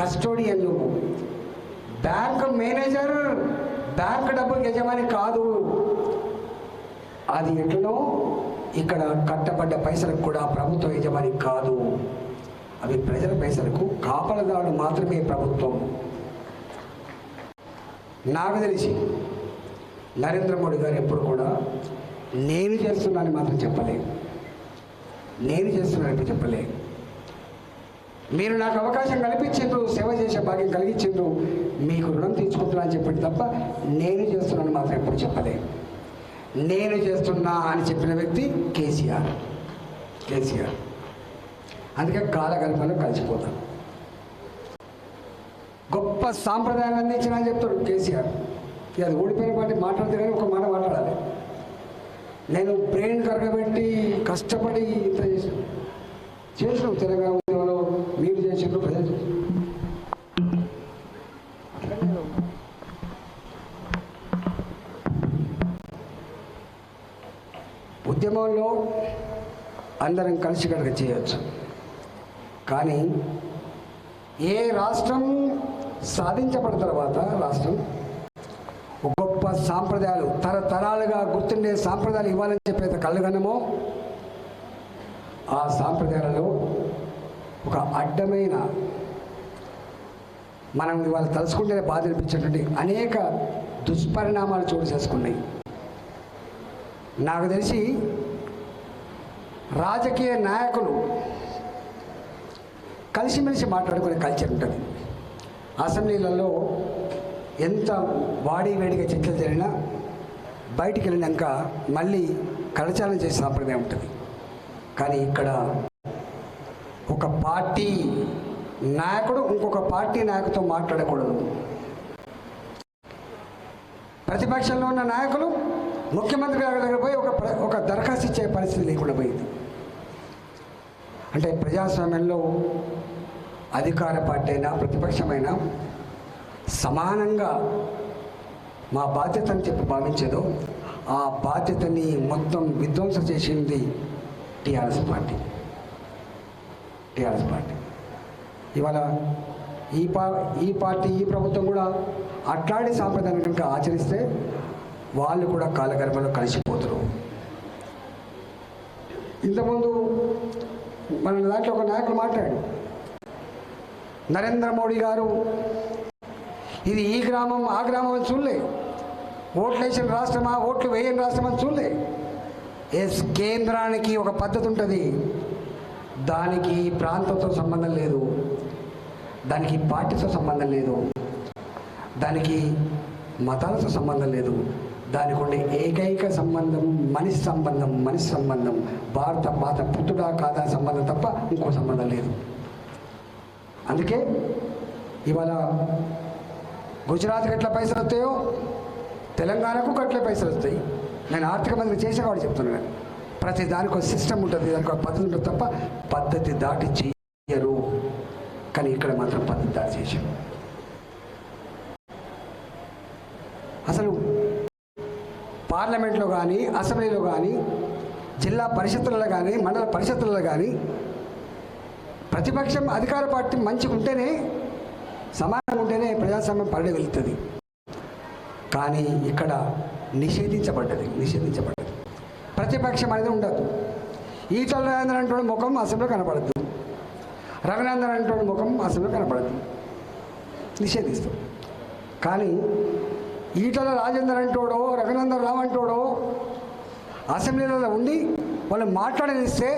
Custodian నువ్వు bank manager bank డబ్బు యజమాని కాదు. అది ఎట్లనో ఇక్కడ కట్టబడ్డ పైసలకు కూడా ప్రభుత్వ యజమాని కాదు. అవి ప్రజల పైసలకు కాపలదారుడు మాత్రమే ప్రభుత్వం. నాకు తెలిసి నరేంద్ర మోడీ గారు ఎప్పుడు కూడా నేను చేస్తున్నానని మాత్రం చెప్పలేదు. నేను చేస్తున్నానని చెప్పలేదు. మీరు నాకు అవకాశం కల్పించిండ్రు సేవ చేసే భాగ్యం కలిగించిండ్రు మీకు రుణం తీర్చుకుంటున్నా అని చెప్పండి తప్ప నేను చేస్తున్నాను మాత్రం ఎప్పుడు చెప్పలేదు నేను చేస్తున్నా అని చెప్పిన వ్యక్తి కేసీఆర్. కేసీఆర్. అందుకే కాలగల్పంలో కలిసిపోతాను గొప్ప సాంప్రదాయాలు అందించిన అని చెప్తాడు కేసీఆర్. అది ఓడిపోయిన పార్టీ మాట్లాడితే కానీ ఒక మాట మాట్లాడాలి. నేను బ్రెయిన్ కరగబెట్టి కష్టపడి ఇంత చేసాను చేసినాం తెలంగాణ ఉద్యమంలో మీరు ఉద్యమంలో అందరం కలిసికట్టుగా చేయవచ్చు కానీ ఏ రాష్ట్రం సాధించబడిన తర్వాత రాష్ట్రం ఒక గొప్ప సాంప్రదాయాలు తరతరాలుగా గుర్తుండే సాంప్రదాయాలు ఇవ్వాలని చెప్పేది కళ్ళగనమో ఆ సాంప్రదాయాలలో ఒక అడ్డమైన మనం ఇవాళ తలుచుకుంటేనే బాధ అనిపించేటువంటి అనేక దుష్పరిణామాలు చోటు చేసుకున్నాయి. నాకు తెలిసి రాజకీయ నాయకులు కలిసిమెలిసి మాట్లాడుకునే కల్చర్ ఉంటుంది. అసెంబ్లీలలో ఎంత వాడి వేడిగా చర్చలు జరిగినా బయటికి వెళ్ళినాక మళ్ళీ కలచారం చేసే సాంప్రదాయం ఉంటుంది. కానీ ఇక్కడ పార్టీ నాయకుడు ఇంకొక పార్టీ నాయకుడితో మాట్లాడకూడదు. ప్రతిపక్షంలో ఉన్న నాయకులు ముఖ్యమంత్రి గారి దగ్గర పోయి ఒక ఒక దరఖాస్తు ఇచ్చే పరిస్థితి లేకుండా పోయింది. అంటే ప్రజాస్వామ్యంలో అధికార పార్టీ అయినా ప్రతిపక్షమైనా సమానంగా మా బాధ్యత అని చెప్పి భావించేదో ఆ బాధ్యతని మొత్తం విధ్వంసం చేసింది టీఆర్ఎస్ పార్టీ. TRS party. ఇవాళ ఈ పా ఈ పార్టీ ఈ ప్రభుత్వం కూడా అట్లాంటి సాంప్రదాయాన్ని కనుక ఆచరిస్తే వాళ్ళు కూడా కాలగర్భంలో కలిసిపోతారు. ఇంతకుముందు మన దాంట్లో ఒక నాయకుడు మాట్లాడు నరేంద్ర మోడీ గారు ఇది ఈ గ్రామం ఆ గ్రామం అని చూడలే. ఓట్లు వేసిన రాష్ట్రమా ఓట్లు వేయని రాష్ట్రం అని చూడలే. ఎస్ కేంద్రానికి ఒక పద్ధతి ఉంటుంది? దానికి ప్రాంతంతో సంబంధం లేదు. దానికి పార్టీతో సంబంధం లేదు. దానికి మతాలతో సంబంధం లేదు. దానికి ఉండే ఏకైక సంబంధం మనిషి సంబంధం మనిషి సంబంధం. భారత మాత పుత్రుడా కాదా సంబంధం తప్ప ఇంకో సంబంధం లేదు. అందుకే ఇవాళ గుజరాత్కి ఎట్లా పైసలు వస్తాయో తెలంగాణకు అట్లే పైసలు వస్తాయి నేను ఆర్థిక మంత్రి చేసేవాడు చెప్తున్నాను ప్రతి దానికి ఒక సిస్టమ్ ఉంటుంది. దానికి ఒక పద్ధతి ఉంటుంది తప్ప పద్ధతి దాటి చేయరు. కానీ ఇక్కడ మాత్రం పద్ధతి దాటి చేశారు. అసలు పార్లమెంట్లో కానీ అసెంబ్లీలో కానీ జిల్లా పరిషత్తులలో కానీ మండల పరిషత్తులలో కానీ ప్రతిపక్షం అధికార పార్టీ మంచిగా ఉంటేనే సమానంగా ఉంటేనే ప్రజాస్వామ్యం పరిడి వెళుతుంది కానీ ఇక్కడ నిషేధించబడ్డది. నిషేధించబడ్డది. ప్రతిపక్షం అనేది ఉండదు. ఈటల రాజేంద్ర అంటే ముఖం అసలు కనపడద్దు రఘునందన్ అంటే ముఖం అసలు కనపడద్దు నిషేధిస్తాం. కానీ ఈటల రాజేందర్ అంటోడో రఘునందన్ రావు అంటోడో అసెంబ్లీలలో ఉండి వాళ్ళు మాట్లాడనిస్తే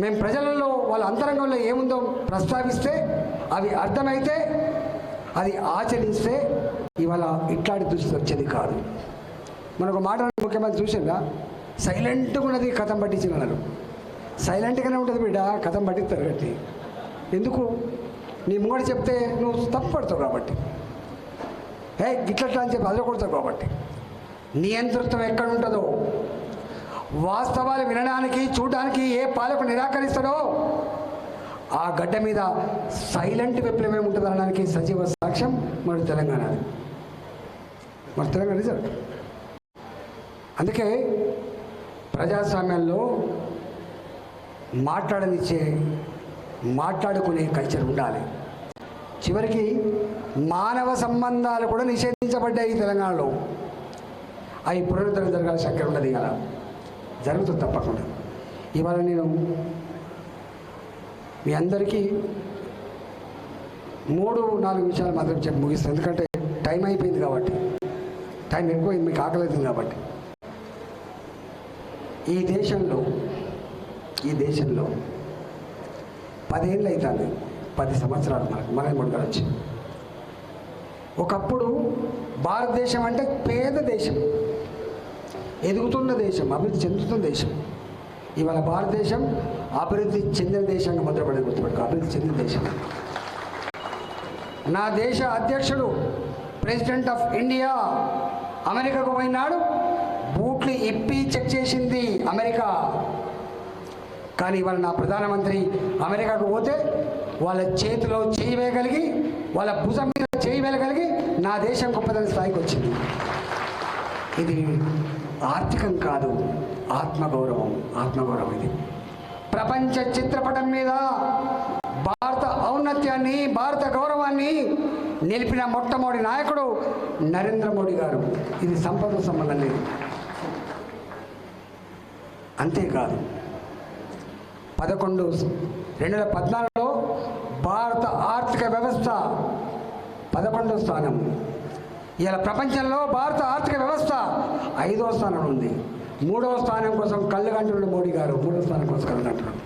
మేము ప్రజలలో వాళ్ళ అంతరంగంలో ఏముందో ప్రస్తావిస్తే అవి అర్థమైతే అది ఆచరిస్తే ఇవాళ ఇట్లాంటి దుస్థితి వచ్చేది కాదు. మనకు ఒక మాట ముఖ్యమంత్రి చూసిందా సైలెంట్గా ఉన్నది కథం పట్టించిన అన్నారు సైలెంట్గానే ఉంటుంది బిడ్డ కథం పట్టిస్తారు గట్టి ఎందుకు? నీ ముంగడు చెప్తే నువ్వు తప్పుపడతావు కాబట్టి. ఏ గిట్లట్లా అని చెప్పి అదలకొడతావు కాబట్టి. నియంతృత్వం ఎక్కడ ఉంటుందో? వాస్తవాలు వినడానికి చూడడానికి ఏ పాలకు నిరాకరిస్తాడో? ఆ గడ్డ మీద సైలెంట్ విప్లవం ఉంటుంది అనడానికి సజీవ సాక్ష్యం మరి తెలంగాణ మరి తెలంగాణ రిజల్ట్. అందుకే ప్రజాస్వామ్యంలో మాట్లాడనిచ్చే మాట్లాడుకునే కల్చర్ ఉండాలి. చివరికి మానవ సంబంధాలు కూడా నిషేధించబడ్డాయి ఈ తెలంగాణలో. అవి పునరుద్ధరణ జరగాల్సిన అక్కడ ఉండదు కదా. జరుగుతుంది తప్పకుండా. ఇవాళ నేను మీ అందరికీ మూడు నాలుగు విషయాలు మాత్రం చెప్పి ముగిస్తాను. ఎందుకంటే టైం అయిపోయింది కాబట్టి. టైం ఎక్కువైంది మీకు ఆకలేదు కాబట్టి. ఈ దేశంలో ఈ దేశంలో పదేళ్ళు అవుతుంది పది సంవత్సరాలు మనకు మన ముందు వచ్చి. ఒకప్పుడు భారతదేశం అంటే పేద దేశం. ఎదుగుతున్న దేశం అభివృద్ధి చెందుతున్న దేశం. ఇవాళ భారతదేశం అభివృద్ధి చెందిన దేశంగా ముద్రపడి గుర్తుపెట్టుకో అభివృద్ధి చెందిన దేశం. నా దేశ అధ్యక్షుడు ప్రెసిడెంట్ ఆఫ్ ఇండియా అమెరికాకు పోయినాడు. ఇప్పి చెక్ చేసింది అమెరికా. కానీ ఇవాళ నా ప్రధానమంత్రి అమెరికాకు పోతే వాళ్ళ చేతిలో చేయి వేయగలిగి వాళ్ళ భుజం మీద చేయి వేయగలిగి నా దేశం గొప్పదని స్థాయికి వచ్చింది. ఇది ఆర్థికం కాదు ఆత్మగౌరవం ఆత్మగౌరవం ఇది. ప్రపంచ చిత్రపటం మీద భారత ఔన్నత్యాన్ని భారత గౌరవాన్ని నిలిపిన మొట్టమొదటి నాయకుడు నరేంద్ర మోడీ గారు. ఇది సంపద సంబంధం లేదు. అంతేకాదు పదకొండు రెండు వేల పద్నాలుగులో భారత ఆర్థిక వ్యవస్థ పదకొండో స్థానం. ఇలా ప్రపంచంలో భారత ఆర్థిక వ్యవస్థ ఐదవ స్థానం ఉంది. మూడవ స్థానం కోసం కళ్ళగంటున్నాడు మోడీ గారు. మూడవ స్థానం కోసం కళ్ళగంటున్నాడు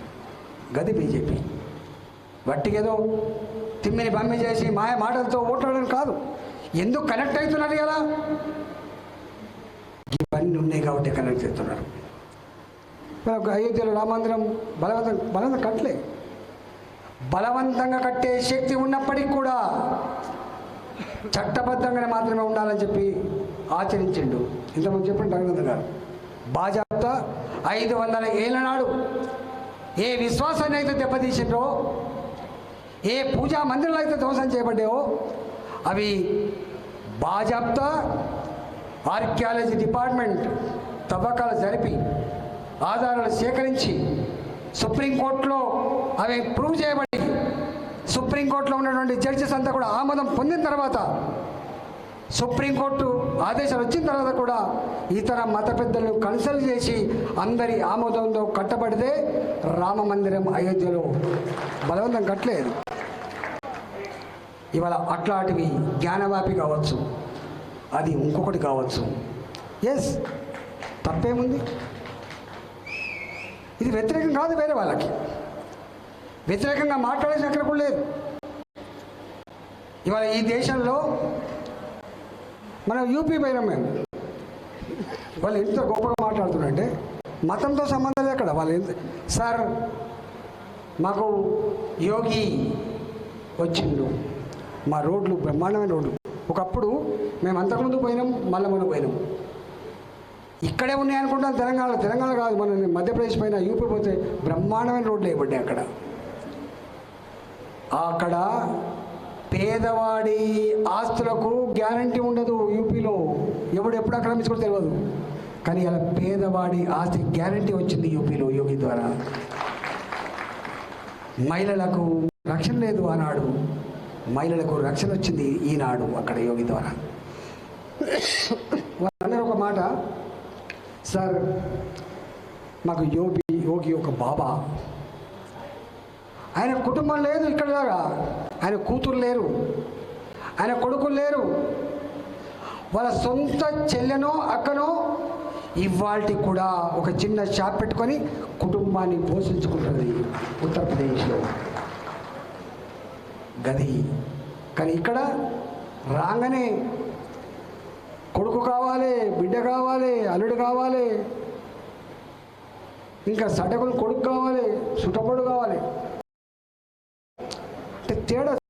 గది బీజేపీ. వట్టికేదో తిమ్మిని బమ్మి చేసి మాయ మాటలతో ఓట్లాడడం కాదు. ఎందుకు కనెక్ట్ అవుతున్నారు కదా ఇవన్నీ ఉన్నాయి కాబట్టి కనెక్ట్ అవుతున్నారు. మరి ఒక అయోధ్యలో రామందిరం బలవంతం బలవంతం కట్టలే. బలవంతంగా కట్టే శక్తి ఉన్నప్పటికీ కూడా చట్టబద్ధంగానే మాత్రమే ఉండాలని చెప్పి ఆచరించిండు. ఇంతకుముందు చెప్పండి రఘునందన్ గారు. బాజాప్తా ఐదు వందల ఏళ్ళ నాడు ఏ విశ్వాసాన్ని అయితే దెబ్బతీసిండ్రో ఏ పూజా మందిరాలు అయితే ధ్వంసం చేయబడ్డాయో అవి బాజాప్తా ఆర్కియాలజీ డిపార్ట్మెంట్ తవ్వకాలు జరిపి ఆధారాలు సేకరించి సుప్రీంకోర్టులో అవి ప్రూవ్ చేయబడి సుప్రీంకోర్టులో ఉన్నటువంటి జడ్జెస్ అంతా కూడా ఆమోదం పొందిన తర్వాత సుప్రీంకోర్టు ఆదేశాలు వచ్చిన తర్వాత కూడా ఇతర మత పెద్దలను కన్సల్ట్ చేసి అందరి ఆమోదంతో కట్టబడితే రామ మందిరం అయోధ్యలో బలవంతం కట్టలేదు. ఇవాళ అట్లాంటివి జ్ఞానవాపి కావచ్చు అది ఇంకొకటి కావచ్చు. ఎస్ తప్పేముంది? ఇది వ్యతిరేకం కాదు వేరే వాళ్ళకి. వ్యతిరేకంగా మాట్లాడేసి అక్కడ కూడా లేదు. ఇవాళ ఈ దేశంలో మనం యూపీ పోయినాం మేము. వాళ్ళు ఎంత గొప్పగా మాట్లాడుతున్నారంటే మతంతో సంబంధం లేదు అక్కడ. వాళ్ళు ఎంత సార్ మాకు యోగి వచ్చిండు. మా రోడ్లు బ్రహ్మాండమైన రోడ్లు. ఒకప్పుడు మేము అంతకుముందు పోయినాం మళ్ళీ మనం పోయినాం. ఇక్కడే ఉన్నాయి అనుకుంటాం తెలంగాణ తెలంగాణ కాదు మన మధ్యప్రదేశ్ పైన యూపీ పోతే బ్రహ్మాండమైన రోడ్లు వేయబడ్డాయి అక్కడ. అక్కడ పేదవాడి ఆస్తులకు గ్యారంటీ ఉండదు యూపీలో. ఎవడు ఎప్పుడు ఆక్రమించుకోవడం తెలియదు కానీ అలా పేదవాడి ఆస్తి గ్యారంటీ వచ్చింది యూపీలో యోగి ద్వారా. మహిళలకు రక్షణ లేదు ఆనాడు. మహిళలకు రక్షణ వచ్చింది ఈనాడు అక్కడ యోగి ద్వారా. వాళ్ళందరూ ఒక మాట సార్ మాకు యోగి యోగి ఒక బాబా. ఆయన కుటుంబం లేదు ఇక్కడలాగా ఆయన కూతురు లేరు. ఆయన కొడుకులు లేరు. వాళ్ళ సొంత చెల్లెనో అక్కనో ఇవాళకి కూడా ఒక చిన్న షాప్ పెట్టుకొని కుటుంబాన్ని పోషించుకుంటుంది ఉత్తరప్రదేశ్లో. గది. కానీ ఇక్కడ రాగానే కొడుకు కావాలి బిడ్డ కావాలి అల్లుడు కావాలి. ఇంకా సడకులు కొడుకు కావాలి సుటపడు కావాలి. అంటే తేడా